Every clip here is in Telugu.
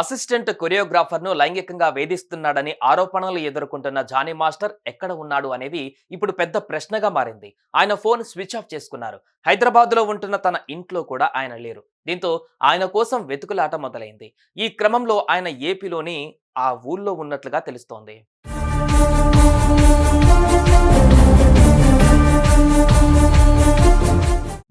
అసిస్టెంట్ కొరియోగ్రాఫర్ను లైంగికంగా వేధిస్తున్నాడని ఆరోపణలు ఎదుర్కొంటున్న జానీ మాస్టర్ ఎక్కడ ఉన్నాడు అనేది ఇప్పుడు పెద్ద ప్రశ్నగా మారింది. ఆయన ఫోన్ స్విచ్ ఆఫ్ చేసుకున్నారు. హైదరాబాద్లో ఉంటున్న తన ఇంట్లో కూడా ఆయన లేరు. దీంతో ఆయన కోసం వెతుకులాట మొదలైంది. ఈ క్రమంలో ఆయన ఏపీలోని ఆ ఊళ్ళో ఉన్నట్లుగా తెలుస్తోంది.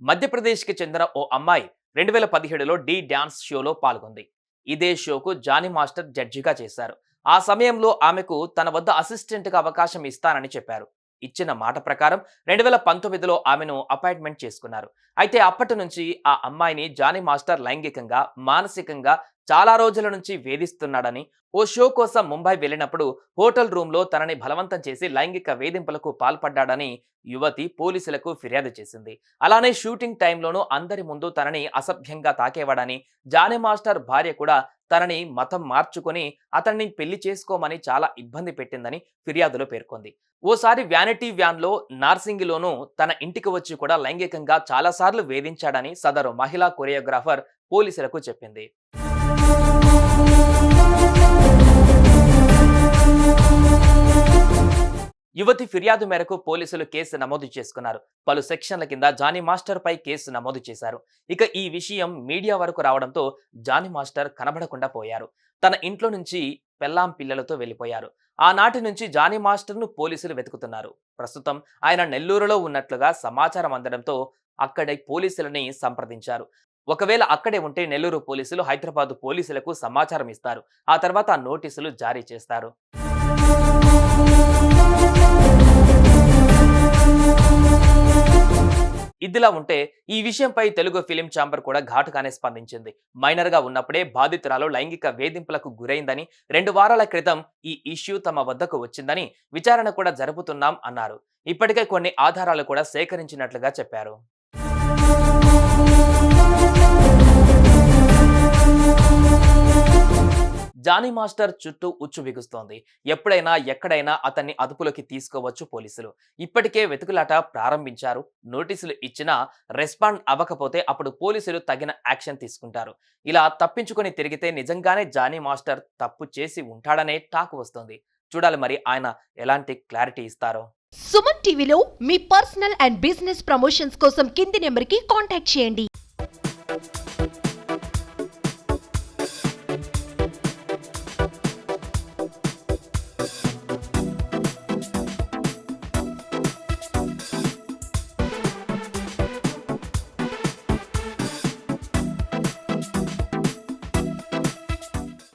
మధ్యప్రదేశ్కి చెందిన ఓ అమ్మాయి రెండు వేల పదిహేడులో డి డ్యాన్స్ షోలో పాల్గొంది. ఇదే షోకు జానీ మాస్టర్ జడ్జిగా చేశారు. ఆ సమయంలో ఆమెకు తన వద్ద అసిస్టెంట్గా అవకాశం ఇస్తానని చెప్పారు. ఇచ్చిన మాట ప్రకారం రెండు వేల పంతొమ్మిదిలో ఆమెను అపాయింట్మెంట్ చేసుకున్నారు. అయితే అప్పటి నుంచి ఆ అమ్మాయిని జానీ మాస్టర్ లైంగికంగా మానసికంగా చాలా రోజుల నుంచి వేధిస్తున్నాడని ఓ షో కోసం ముంబై వెళ్ళినప్పుడు హోటల్ రూమ్లో తనని బలవంతం చేసి లైంగిక వేధింపులకు పాల్పడ్డాడని యువతి పోలీసులకు ఫిర్యాదు చేసింది. అలానే షూటింగ్ టైంలోనూ అందరి ముందు తనని అసభ్యంగా తాకేవాడని జానీ మాస్టర్ భార్య కూడా తనని మతం మార్చుకొని అతన్ని పెళ్ళి చేసుకోమని చాలా ఇబ్బంది పెట్టిందని ఫిర్యాదులో పేర్కొంది. ఓసారి వ్యానిటీ వ్యాన్లో నార్సింగిలోనూ తన ఇంటికి వచ్చి కూడా లైంగికంగా చాలాసార్లు వేధించాడని సదరు మహిళా కొరియోగ్రాఫర్ పోలీసులకు చెప్పింది. యువతి ఫిర్యాదు మేరకు పోలీసులు కేసు నమోదు చేసుకున్నారు. పలు సెక్షన్ల కింద జానీ మాస్టర్ పై కేసు నమోదు చేశారు. ఇక ఈ విషయం మీడియా వరకు రావడంతో జానీ మాస్టర్ కనబడకుండా పోయారు. తన ఇంట్లో నుంచి పెల్లాం పిల్లలతో వెళ్ళిపోయారు. ఆనాటి నుంచి జానీ మాస్టర్ను పోలీసులు వెతుకుతున్నారు. ప్రస్తుతం ఆయన నెల్లూరులో ఉన్నట్లుగా సమాచారం అందడంతో అక్కడి పోలీసులని సంప్రదించారు. ఒకవేళ అక్కడే ఉంటే నెల్లూరు పోలీసులు హైదరాబాద్ పోలీసులకు సమాచారం ఇస్తారు. ఆ తర్వాత నోటీసులు జారీ చేస్తారు. ఇదిలా ఉంటే ఈ విషయంపై తెలుగు ఫిలిం ఛాంబర్ కూడా ఘాటుగానే స్పందించింది. మైనర్గా ఉన్నప్పుడే బాధితురాలు లైంగిక వేధింపులకు గురైందని రెండు వారాల క్రితం ఈ ఇష్యూ తమ వద్దకు వచ్చిందని విచారణ కూడా జరుపుతున్నాం అన్నారు. ఇప్పటికే కొన్ని ఆధారాలు కూడా సేకరించినట్లుగా చెప్పారు. జానీ మాస్టర్ చుట్టూ ఉచ్చు బిగుస్తోంది. ఎప్పుడైనా ఎక్కడైనా అతన్ని అదుపులోకి తీసుకోవచ్చు పోలీసులు. ఇప్పటికే వెతుకులాట ప్రారంభించారు. నోటీసులు ఇచ్చినా రెస్పాండ్ అవ్వకపోతే అప్పుడు పోలీసులు తగిన యాక్షన్ తీసుకుంటారు. ఇలా తప్పించుకొని తిరిగితే నిజంగానే జానీ మాస్టర్ తప్పు చేసి ఉంటాడనే టాక్ వస్తుంది. చూడాలి మరి ఆయన ఎలాంటి క్లారిటీ ఇస్తారో. సుమన్ టీవీలో మీ పర్సనల్ అండ్ బిజినెస్ ప్రమోషన్స్ కోసం కింది నెంబర్కి కాంటాక్ట్ చేయండి.